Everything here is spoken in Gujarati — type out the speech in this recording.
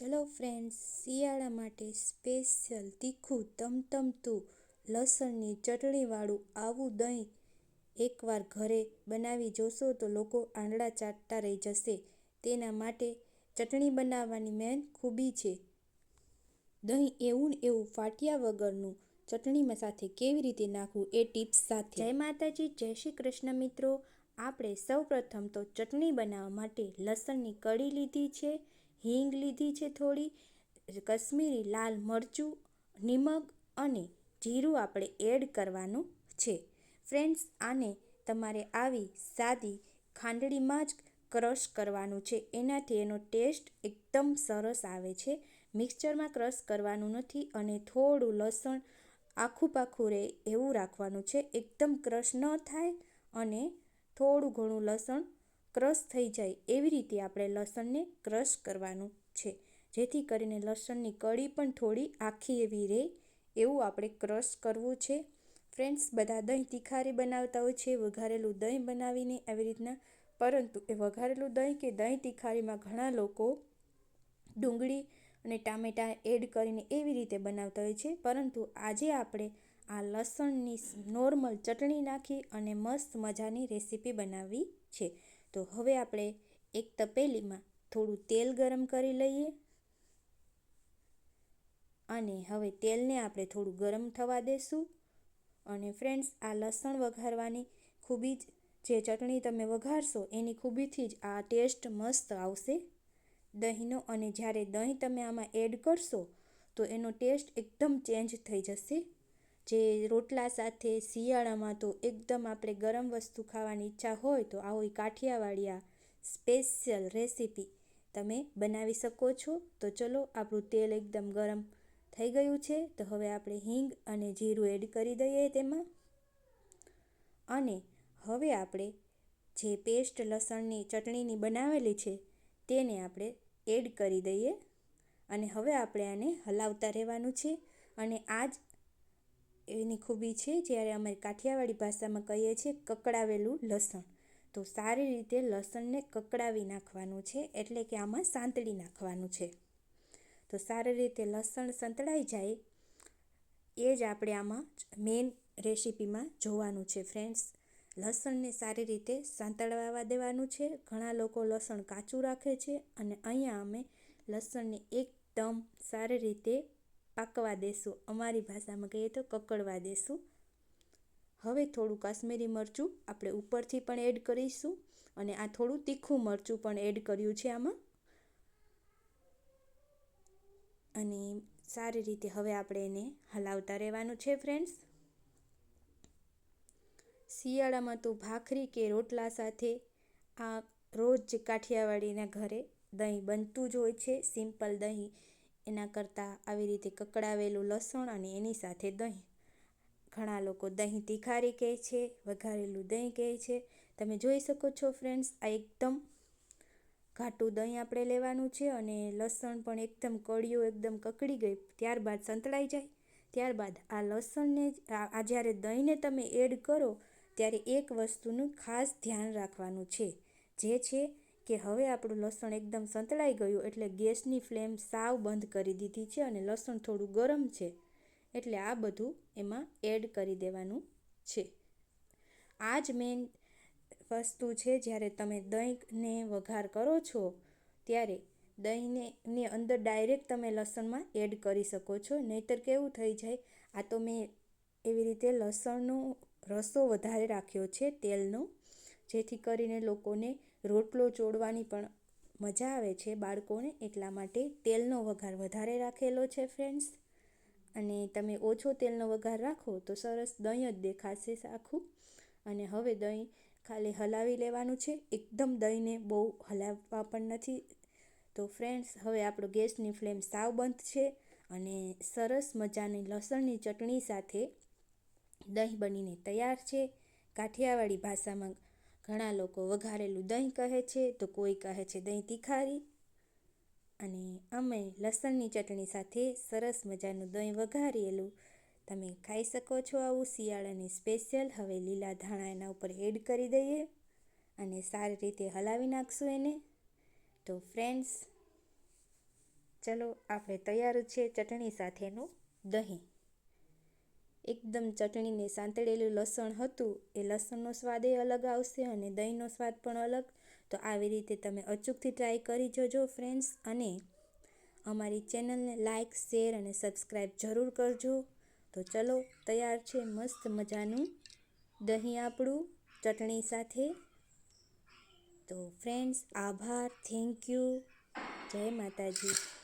ચલો ફ્રેન્ડ્સ, શિયાળા માટે સ્પેશિયલ તીખું, તમતમતું લસણની ચટણીવાળું આવું દહીં એકવાર ઘરે બનાવી જોશો તો લોકો આંગળા ચાટતા રહી જશે. તેના માટે ચટણી બનાવવાની મેન ખૂબી છે. દહીં એવું એવું ફાટ્યા વગરનું ચટણીમાં સાથે કેવી રીતે નાખવું એ ટિપ્સ સાથે. જય માતાજી, જય શ્રી કૃષ્ણ મિત્રો. આપણે સૌ પ્રથમ તો ચટણી બનાવવા માટે લસણની કળી લીધી છે. હિંગ લીધી છે થોડી, કશ્મીરી લાલ મરચું, નિમક અને જીરું આપણે એડ કરવાનું છે. ફ્રેન્ડ્સ, આને તમારે આવી સાદી ખાંડળીમાં જ ક્રશ કરવાનું છે. એનાથી એનો ટેસ્ટ એકદમ સરસ આવે છે. મિક્સચરમાં ક્રશ કરવાનું નથી અને થોડું લસણ આખું પાખું રહે એવું રાખવાનું છે. એકદમ ક્રશ ન થાય અને થોડું ઘણું લસણ ક્રશ થઈ જાય એવી રીતે આપણે લસણને ક્રશ કરવાનું છે. જેથી કરીને લસણની કળી પણ થોડી આખી એવી રહે એવું આપણે ક્રશ કરવું છે. ફ્રેન્ડ્સ, બધા દહીં તિખારી બનાવતા હોય છે, વઘારેલું દહીં બનાવીને આવી રીતના. પરંતુ એ વઘારેલું દહીં કે દહીં તિખારીમાં ઘણા લોકો ડુંગળી અને ટામેટાં એડ કરીને એવી રીતે બનાવતા હોય છે. પરંતુ આજે આપણે આ લસણની નોર્મલ ચટણી નાખી અને મસ્ત મજાની રેસીપી બનાવી છે. તો હવે આપણે એક તપેલીમાં થોડું તેલ ગરમ કરી લઈએ. અને હવે તેલને આપણે થોડું ગરમ થવા દેશું. અને ફ્રેન્ડ્સ, આ લસણ વઘારવાની ખૂબી જ, જે ચટણી તમે વઘારશો એની ખૂબીથી જ આ ટેસ્ટ મસ્ત આવશે. દહીંનો અને જ્યારે દહીં તમે આમાં એડ કરશો તો એનો ટેસ્ટ એકદમ ચેન્જ થઈ જશે. જે રોટલા સાથે શિયાળામાં તો એકદમ આપણે ગરમ વસ્તુ ખાવાની ઈચ્છા હોય તો આવી કાઠિયાવાડી આ સ્પેશિયલ રેસીપી તમે બનાવી શકો છો. તો ચલો આપણું તેલ એકદમ ગરમ થઈ ગયું છે. તો હવે આપણે હિંગ અને જીરું એડ કરી દઈએ તેમાં. અને હવે આપણે જે પેસ્ટ લસણની ચટણીની બનાવેલી છે તેને આપણે એડ કરી દઈએ. અને હવે આપણે આને હલાવતા રહેવાનું છે. અને આ જ એની ખૂબી છે જ્યારે અમે કાઠિયાવાડી ભાષામાં કહીએ છીએ કકડાવેલું લસણ. તો સારી રીતે લસણને કકડાવી નાખવાનું છે એટલે કે આમાં સાંતળી નાખવાનું છે. તો સારી રીતે લસણ સંતળાઈ જાય એ જ આપણે આમાં મેઇન રેસીપીમાં જોવાનું છે ફ્રેન્ડ્સ લસણને સારી રીતે સાંતળવા દેવાનું છે. ઘણા લોકો લસણ કાચું રાખે છે અને અહીંયા અમે લસણને એકદમ સારી રીતે પાકવા દેશું. અમારી ભાષામાં કહીએ તો કકડવા દેશું. હવે થોડું કાશ્મીરી મરચું આપણે ઉપરથી પણ એડ કરીશું અને આ થોડું તીખું મરચું પણ એડ કર્યું છે આમાં. અને સારી રીતે હવે આપણે એને હલાવતા રહેવાનું છે ફ્રેન્ડ્સ શિયાળામાં તો ભાખરી કે રોટલા સાથે આ રોજ કાઠિયાવાડીના ઘરે દહીં બનતું જ હોય છે. સિમ્પલ દહીં એના કરતાં આવી રીતે કકડાવેલું લસણ અને એની સાથે દહીં. ઘણા લોકો દહીં તીખારી કહે છે, વઘારેલું દહીં કહે છે. તમે જોઈ શકો છો ફ્રેન્ડ્સ, આ એકદમ ઘાટું દહીં આપણે લેવાનું છે અને લસણ પણ એકદમ કળીઓ એકદમ કકડી ગઈ, ત્યારબાદ સંતળાઈ જાય. ત્યારબાદ આ લસણને આ જ્યારે દહીંને તમે એડ કરો, ત્યારે એક વસ્તુનું ખાસ ધ્યાન રાખવાનું છે, જે છે કે હવે આપણું લસણ એકદમ સંતળાઈ ગયું એટલે ગેસની ફ્લેમ સાવ બંધ કરી દીધી છે અને લસણ થોડું ગરમ છે. એટલે આ બધું એમાં એડ કરી દેવાનું છે. આ જ મેન વસ્તુ છે, જ્યારે તમે દહીંને વઘાર કરો છો, ત્યારે દહીંને ની અંદર ડાયરેક્ટ તમે લસણમાં એડ કરી શકો છો. નહીંતર કેવું થઈ જાય, આ તો મેં એવી રીતે લસણનો રસો વધારે રાખ્યો છે, તેલનો જેથી કરીને લોકોને રોટલો ચોળવાની પણ મજા આવે છે. બાળકોને એટલા માટે તેલનો વઘાર વધારે રાખેલો છે ફ્રેન્ડ્સ અને તમે ઓછો તેલનો વઘાર રાખો તો સરસ દહીં જ દેખાશે આખું. અને હવે દહીં ખાલી હલાવી લેવાનું છે. એકદમ દહીંને બહુ હલાવવા પણ નથી. તો ફ્રેન્ડ્સ હવે આપણો ગેસની ફ્લેમ સાવ બંધ છે અને સરસ મજાની લસણની ચટણી સાથે દહીં બનીને તૈયાર છે. કાઠિયાવાડી ભાષામાં ઘણા લોકો વઘારેલું દહીં કહે છે, તો કોઈ કહે છે દહીં તીખારી. અને અમે લસણની ચટણી સાથે સરસ મજાનું દહીં વઘારેલું. તમે ખાઈ શકો છો આવું શિયાળાની સ્પેશિયલ. હવે લીલા ધાણા એના ઉપર એડ કરી દઈએ અને સારી રીતે હલાવી નાખશું એને. તો ફ્રેન્ડ્સ, ચલો, આપણે તૈયાર છે ચટણી સાથેનું દહીં. એકદમ ચટણીને સાંતળેલું લસણ હતું, એ લસણનો સ્વાદ એ અલગ આવશે અને દહીંનો સ્વાદ પણ અલગ. તો આવી રીતે તમે અચૂકથી ટ્રાય કરી જોજો ફ્રેન્ડ્સ અને અમારી ચેનલને લાઇક શેર અને સબસ્ક્રાઈબ જરૂર કરજો. તો ચલો, તૈયાર છે મસ્ત મજાનું દહીં આપણું ચટણી સાથે. તો ફ્રેન્ડ્સ આભાર થેન્ક યુ જય માતાજી.